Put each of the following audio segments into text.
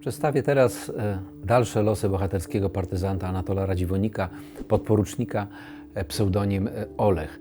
Przedstawię teraz e, dalsze losy bohaterskiego partyzanta Anatola Radziwonika, podporucznika, e, pseudonim e, Olech.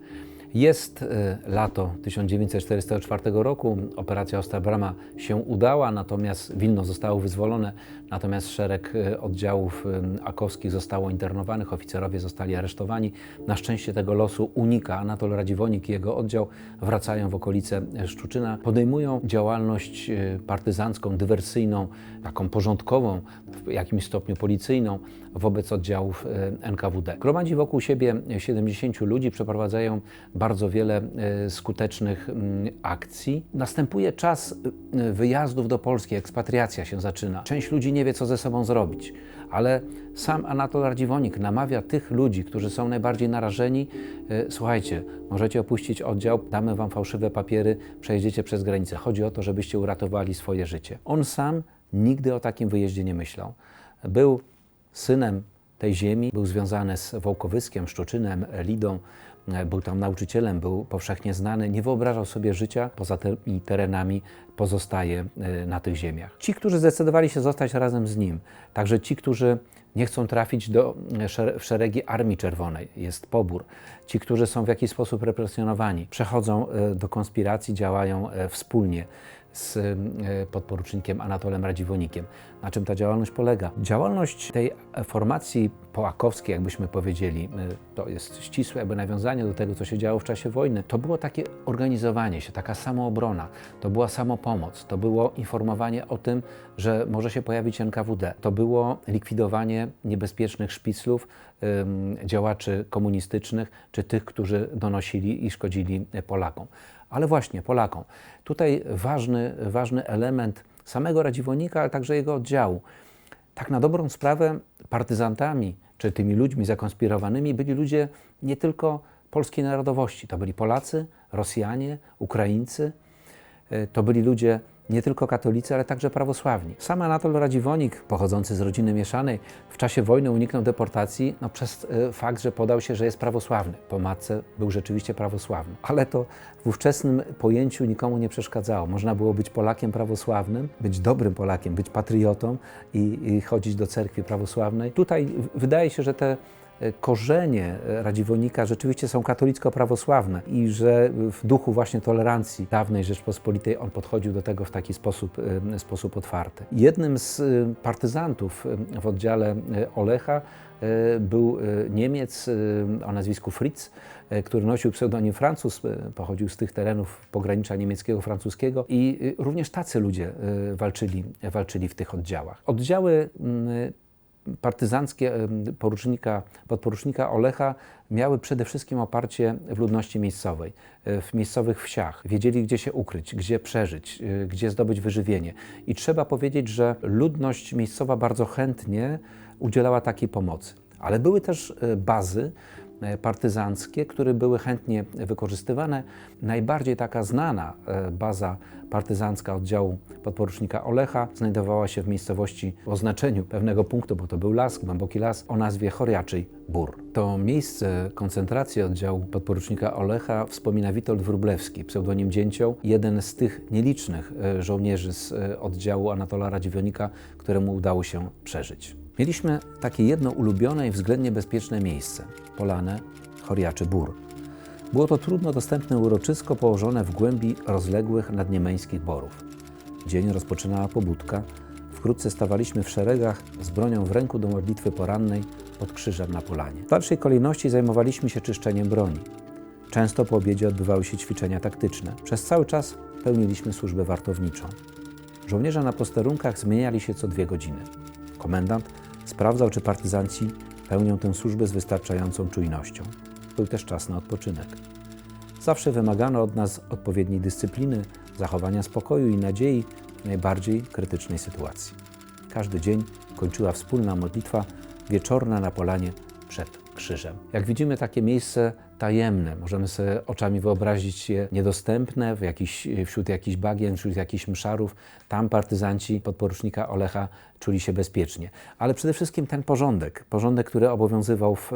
Jest lato 1944 roku, operacja Ostra Brama się udała, natomiast Wilno zostało wyzwolone, natomiast szereg e, oddziałów e, akowskich zostało internowanych, oficerowie zostali aresztowani. Na szczęście tego losu unika Anatol Radziwonik i jego oddział, wracają w okolice Szczuczyna, podejmują działalność e, partyzancką, dywersyjną, taką porządkową, w jakimś stopniu policyjną wobec oddziałów NKWD. Gromadzi wokół siebie 70 ludzi, przeprowadzają bardzo wiele skutecznych mm, akcji. Następuje czas wyjazdów do Polski, ekspatriacja się zaczyna. Część ludzi nie wie, co ze sobą zrobić, ale sam Anatol Radziwonik namawia tych ludzi, którzy są najbardziej narażeni, e, słuchajcie, możecie opuścić oddział, damy wam fałszywe papiery, przejedziecie przez granicę. Chodzi o to, żebyście uratowali swoje życie. On sam nigdy o takim wyjeździe nie myślał. Był synem tej ziemi, był związany z Wołkowyskiem, Szczuczynem, Lidą, był tam nauczycielem, był powszechnie znany, nie wyobrażał sobie życia poza tymi terenami, pozostaje e, na tych ziemiach. Ci, którzy zdecydowali się zostać razem z nim, także ci, którzy nie chcą trafić do, e, w szeregi Armii Czerwonej, jest pobór. Ci, którzy są w jakiś sposób represjonowani, przechodzą e, do konspiracji, działają e, wspólnie z e, podporucznikiem Anatolem Radziwonikiem. Na czym ta działalność polega? Działalność tej formacji połakowskiej, jakbyśmy powiedzieli, e, to jest ścisłe jakby nawiązanie do tego, co się działo w czasie wojny. To było takie organizowanie się, taka samoobrona, to była samopomoc, to było informowanie o tym, że może się pojawić NKWD. To było likwidowanie niebezpiecznych szpiclów, działaczy komunistycznych, czy tych, którzy donosili i szkodzili Polakom. Ale właśnie Polakom. Tutaj ważny, ważny element samego Radziwonika, ale także jego oddziału. Tak na dobrą sprawę partyzantami, czy tymi ludźmi zakonspirowanymi byli ludzie nie tylko polskiej narodowości. To byli Polacy, Rosjanie, Ukraińcy. E, To byli ludzie nie tylko katolicy, ale także prawosławni. Sam Anatol Radziwonik, pochodzący z rodziny mieszanej, w czasie wojny uniknął deportacji no, przez e, fakt, że podał się, że jest prawosławny. Po matce był rzeczywiście prawosławny. Ale to w ówczesnym pojęciu nikomu nie przeszkadzało. Można było być Polakiem prawosławnym, być dobrym Polakiem, być patriotą i, i chodzić do cerkwi prawosławnej. Tutaj wydaje się, że te korzenie e, Radziwonika rzeczywiście są katolicko-prawosławne i że w duchu właśnie tolerancji dawnej Rzeczpospolitej on podchodził do tego w taki sposób, e, sposób otwarty. Jednym z e, partyzantów e, w oddziale e, Olecha e, był e, Niemiec e, o nazwisku Fritz, e, który nosił pseudonim Francuz, e, pochodził z tych terenów pogranicza niemieckiego, francuskiego i e, również tacy ludzie e, walczyli, walczyli w tych oddziałach. Oddziały partyzanckie porucznika, podporucznika Olecha miały przede wszystkim oparcie w ludności miejscowej, e, w miejscowych wsiach. Wiedzieli, gdzie się ukryć, gdzie przeżyć, e, gdzie zdobyć wyżywienie. I trzeba powiedzieć, że ludność miejscowa bardzo chętnie udzielała takiej pomocy. Ale były też e, bazy partyzanckie, które były chętnie wykorzystywane. Najbardziej taka znana e, baza partyzancka oddziału podporucznika Olecha znajdowała się w miejscowości o znaczeniu pewnego punktu, bo to był las, głęboki las, o nazwie Choriaczyj Bór. To miejsce koncentracji oddziału podporucznika Olecha wspomina Witold Wróblewski, pseudonim Dzięcioł, jeden z tych nielicznych e, żołnierzy z e, oddziału Anatola Radziwionika, któremu udało się przeżyć. Mieliśmy takie jedno ulubione i względnie bezpieczne miejsce polanę Choriaczy Bór. Było to trudno dostępne uroczysko położone w głębi rozległych nadniemeńskich borów. Dzień rozpoczynała pobudka. Wkrótce stawaliśmy w szeregach z bronią w ręku do modlitwy porannej pod krzyżem na polanie. W dalszej kolejności zajmowaliśmy się czyszczeniem broni. Często po obiedzie odbywały się ćwiczenia taktyczne. Przez cały czas pełniliśmy służbę wartowniczą. Żołnierze na posterunkach zmieniali się co dwie godziny. Komendant sprawdzał, czy partyzanci pełnią tę służbę z wystarczającą czujnością. Był też czas na odpoczynek. Zawsze wymagano od nas odpowiedniej dyscypliny, zachowania spokoju i nadziei w najbardziej krytycznej sytuacji. Każdy dzień kończyła wspólna modlitwa wieczorna na polanie przed krzyżem. Jak widzimy, takie miejsce tajemne, możemy sobie oczami wyobrazić je niedostępne w jakiś, wśród jakichś bagien, wśród jakichś mszarów. Tam partyzanci podporucznika Olecha czuli się bezpiecznie. Ale przede wszystkim ten porządek, porządek, który obowiązywał w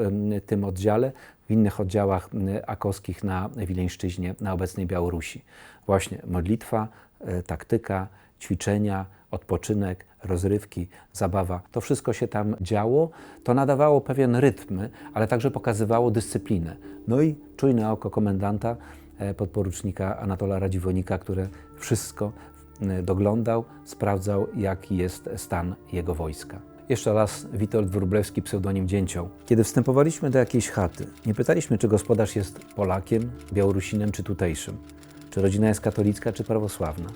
tym oddziale, w innych oddziałach akowskich na Wileńszczyźnie, na obecnej Białorusi. Właśnie modlitwa, e, taktyka, ćwiczenia, odpoczynek, rozrywki, zabawa. To wszystko się tam działo. To nadawało pewien rytm, ale także pokazywało dyscyplinę. No i czujne oko komendanta, e, podporucznika Anatola Radziwonika, które wszystko e, doglądał, sprawdzał, jaki jest stan jego wojska. Jeszcze raz Witold Wróblewski, pseudonim Dzięcioł. Kiedy wstępowaliśmy do jakiejś chaty, nie pytaliśmy, czy gospodarz jest Polakiem, Białorusinem czy tutejszym, czy rodzina jest katolicka czy prawosławna.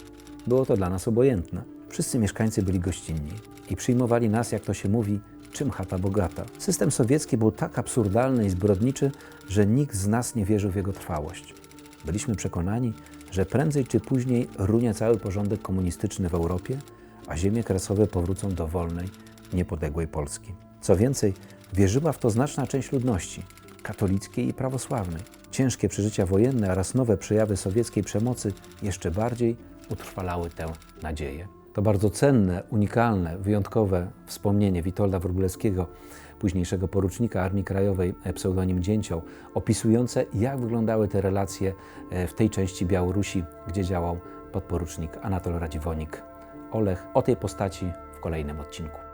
Było to dla nas obojętne. Wszyscy mieszkańcy byli gościnni i przyjmowali nas, jak to się mówi, czym chata bogata. System sowiecki był tak absurdalny i zbrodniczy, że nikt z nas nie wierzył w jego trwałość. Byliśmy przekonani, że prędzej czy później runie cały porządek komunistyczny w Europie, a ziemie kresowe powrócą do wolnej, niepodległej Polski. Co więcej, wierzyła w to znaczna część ludności, katolickiej i prawosławnej. Ciężkie przeżycia wojenne oraz nowe przejawy sowieckiej przemocy jeszcze bardziej utrwalały tę nadzieję. To bardzo cenne, unikalne, wyjątkowe wspomnienie Witolda Wróblewskiego, późniejszego porucznika Armii Krajowej, e, pseudonim Dzięcioł, opisujące jak wyglądały te relacje e, w tej części Białorusi, gdzie działał podporucznik Anatol Radziwonik. Olech o tej postaci w kolejnym odcinku.